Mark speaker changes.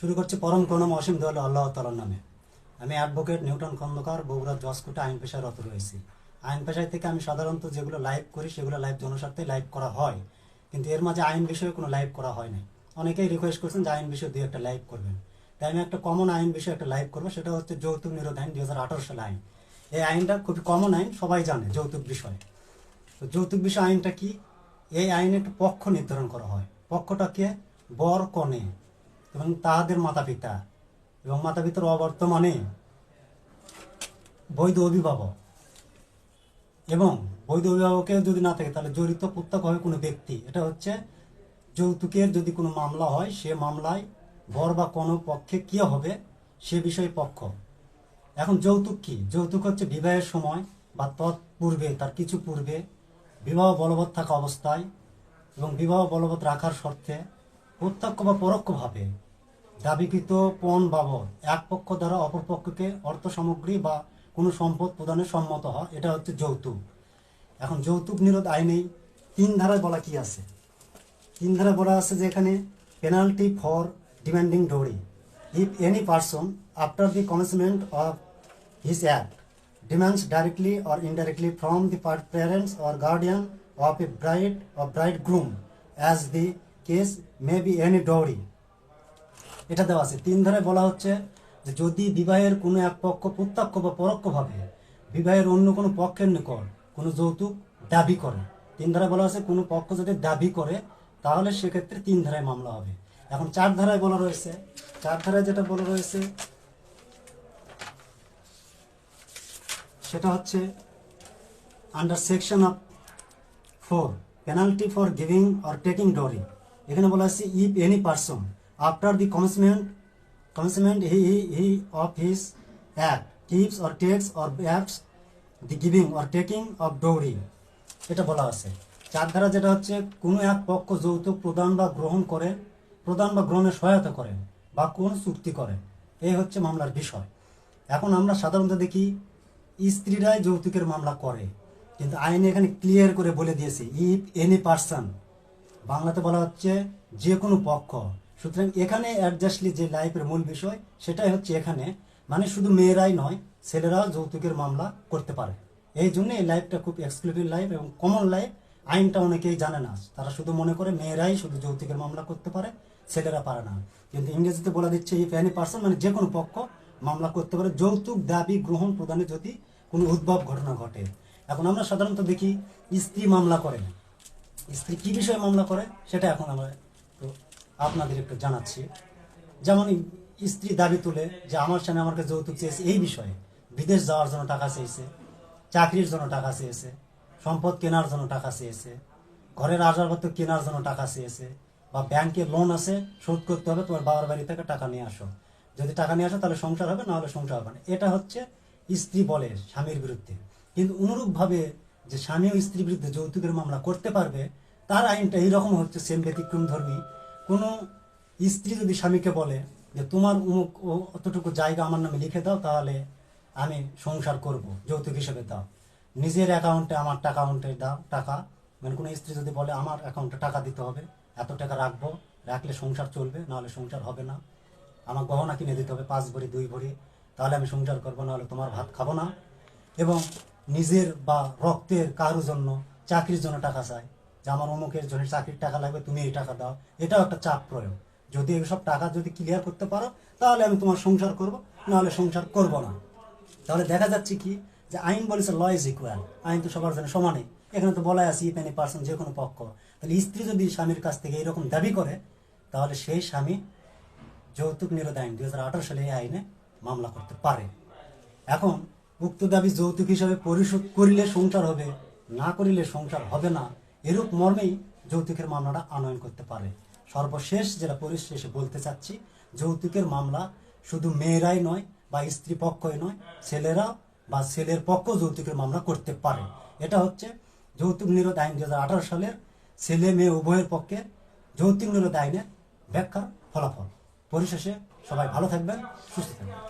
Speaker 1: শুরু করছি পরম প্রণাম অসীম দয়ালু আল্লাহ তালার নামে। আমি অ্যাডভোকেট নিউটন খন্দকার বগুড়া জজকোটে আইন পেশায় রত রয়েছি। আইন পেশায় থেকে আমি সাধারণত যেগুলো লাইভ করি, সেগুলো লাইভ জনস্বার্থে লাইভ করা হয়। কিন্তু এর মাঝে আইন বিষয়ে কোনো লাইভ করা হয় নাই। অনেকেই রিকোয়েস্ট করছেন যে আইন বিষয়ে দুই একটা লাইভ করবেন। তাই আমি একটা কমন আইন বিষয়ে একটা লাইভ করব, সেটা হচ্ছে যৌতুক নিরোধ আইন দুই হাজার আঠারো সালে আইন। এই আইনটা খুবই কমন আইন, সবাই জানে যৌতুক বিষয়ে। তো যৌতুক বিষয় আইনটা কি? এই আইনে একটা পক্ষ নির্ধারণ করা হয়। পক্ষটা কে বর কনে। এবং তাহাদের মাতা পিতা এবং মাতা পিতার অবর্তমানে বৈধ অভিভাবক। এবং বৈধ অভিভাবকের যদি না থাকে, তাহলে জড়িত প্রত্যেক হবে কোনো ব্যক্তি। এটা হচ্ছে যৌতুকের যদি কোনো মামলা হয়, সে মামলায় বর বা কোনো পক্ষে কি হবে, সে বিষয়ে পক্ষ। এখন যৌতুক কি? যৌতুক হচ্ছে বিবাহের সময় বা তৎপূর্বে, তার কিছু পূর্বে বিবাহ বলবৎ থাকা অবস্থায় এবং বিবাহ বলবৎ রাখার শর্তে প্রত্যক্ষ বা পরোক্ষভাবে দাবিকৃত পণ বাবদ এক পক্ষ দ্বারা অপর পক্ষকে অর্থ সামগ্রী বা কোনো সম্পদ প্রদানে সম্মত হওয়া এটা হচ্ছে যৌতুক। এখন যৌতুক নিরোধ আইনেই তিন ধারায় বলা কি আছে? তিন ধারায় বলা আছে যে এখানে penalty for demanding dowry if any person after the commencement of his act demands directly or indirectly from the parents or guardian of of a of or groom as the case may be any dowry এটা দেওয়া আছে। তিন ধারায় বলা হচ্ছে যে যদি বিবাহের কোনো এক পক্ষ প্রত্যক্ষ বা পরোক্ষভাবে বিবাহের অন্য কোনো পক্ষের নিকট কোনো যৌতুক দাবি করে, তিন ধারায় বলা আছে কোনো পক্ষ যদি দাবি করে, তাহলে সেক্ষেত্রে তিন ধারায় মামলা হবে। এখন চার ধারায় বলা রয়েছে। চার ধারায় যেটা বলা রয়েছে, সেটা হচ্ছে under section of four penalty for giving or taking dowry এখানে বলা আছে if any person after the commitment commitment he he of his act gives or takes or acts the giving or taking of dowry এটা বলা আছে। চার ধারা যেটা হচ্ছে, কোনো এক পক্ষ যৌতুক প্রদান বা গ্রহণ করে, প্রদান বা গ্রহণে সহায়তা করে বা কোন চুক্তি করে, এই হচ্ছে মামলার বিষয়। এখন আমরা সাধারণত দেখি, স্ত্রীরাই যৌতুকের মামলা করে, কিন্তু আইনে এখানে ক্লিয়ার করে বলে দিয়েছে ইফ এনি পার্সন বাংলাতে বলা হচ্ছে যে কোনো পক্ষ সুতরাং এখানে অ্যাডজাস্টলি যে লাইফের মূল বিষয়, সেটাই হচ্ছে এখানে মানে শুধু মেয়েরাই নয়, ছেলেরাও যৌতুকের মামলা করতে পারে। এই জন্য এই লাইফটা খুব এক্সক্লুসিভ লাইফ এবং কমন লাইফ আইনটা অনেকেই জানে না। তারা শুধু মনে করে মেয়েরাই শুধু যৌতুকের মামলা করতে পারে, ছেলেরা পারে না। কিন্তু ইংরেজিতে বলা দিচ্ছে ইফ এনি পার্সন মানে যে কোনো পক্ষ, মামলা করতে পারে। যৌতুক, দাবি, গ্রহণ প্রদানে যদি কোনো উদ্ভব ঘটনা ঘটে। এখন আমরা সাধারণত দেখি, স্ত্রী মামলা করে। স্ত্রী কি বিষয়ে মামলা করে, সেটা এখন আমরা আপনাদের একটু জানাচ্ছি। যেমন স্ত্রী দাবি তুলে যে আমার স্বামী আমার কাছে যৌতুক চেয়েছে এই বিষয়ে, বিদেশ যাওয়ার জন্য টাকা চেয়েছে, চাকরির জন্য টাকা চেয়েছে, সম্পদ কেনার জন্য টাকা চেয়েছে, ঘরের আসবাবপত্র কেনার জন্য টাকা চেয়েছে, বা ব্যাংকে লোন আছে, শোধ করতে হবে, তোমার বাবার বাড়ি থেকে টাকা নিয়ে আসো। যদি টাকা নিয়ে আসো, তাহলে সংসার হবে না হলে সংসার হবে না। এটা হচ্ছে স্ত্রী বলে স্বামীর বিরুদ্ধে। কিন্তু অনুরূপভাবে যে স্বামী ও স্ত্রীর বিরুদ্ধে যৌতুকের মামলা করতে পারবে, তার আইনটা এইরকম হচ্ছে সেম ব্যতিক্রম ধর্মী কোনো স্ত্রী যদি স্বামীকে বলে যে তোমার অমুক ও অতটুকু জায়গা আমার নামে লিখে দাও, তাহলে আমি সংসার করব, যৌতুক হিসেবে দাও। নিজের অ্যাকাউন্টে আমার টাকা অ্যাকাউন্টে দাও, টাকা। মানে কোনো স্ত্রী যদি বলে, আমার অ্যাকাউন্টে টাকা দিতে হবে, এত টাকা রাখব, রাখলে সংসার চলবে, নাহলে সংসার হবে না। আমার গহনা কিনে দিতে হবে, পাঁচ ভরি, দুই ভরি, তাহলে আমি সংসার করব, নাহলে তোমার ভাত খাব না। এবং নিজের বা রক্তের কারোর জন্য, চাকরির জন্য টাকা চায়। যে আমার অমুকের জন্য চাকরির টাকা লাগবে, তুমি এই টাকা দাও। এটাও একটা চাপ প্রয়োগ। যদি এইসব টাকা যদি ক্লিয়ার করতে পারো, তাহলে আমি তোমার সংসার করব, নাহলে সংসার করব না। তাহলে দেখা যাচ্ছে কি, যে আইন বলেছে ল ইজ ইকুয়াল, আইন তো সবার জন্য সমানই। এখানে তো বলাই আছে ইপ এনি পার্সন যে কোনো পক্ষ। তাহলে স্ত্রী যদি স্বামীর কাছ থেকে এরকম দাবি করে, তাহলে সেই স্বামী যৌতুক নিরোধ আইন দুই হাজার আঠারো সালে এই আইনে মামলা করতে পারে। এখন উক্ত দাবি যৌতুক হিসাবে পরিশোধ করিলে সংসার হবে, না করিলে সংসার হবে না এরূপ মর্মেই যৌতুকের মামলাটা আনয়ন করতে পারে। সর্বশেষ যেটা পরিশেষে বলতে চাচ্ছি, যৌতুকের মামলা শুধু মেয়েরাই নয় বা স্ত্রী পক্ষই নয়, ছেলেরা বা ছেলের পক্ষ যৌতুকের মামলা করতে পারে। এটা হচ্ছে যৌতুক নিরোধ আইন দু হাজার আঠারো সালের ছেলে মেয়ে উভয়ের পক্ষে যৌতুক নিরোধ আইনের ব্যাখ্যার ফলাফল। পরিশেষে সবাই ভালো থাকবেন, সুস্থ থাকবেন।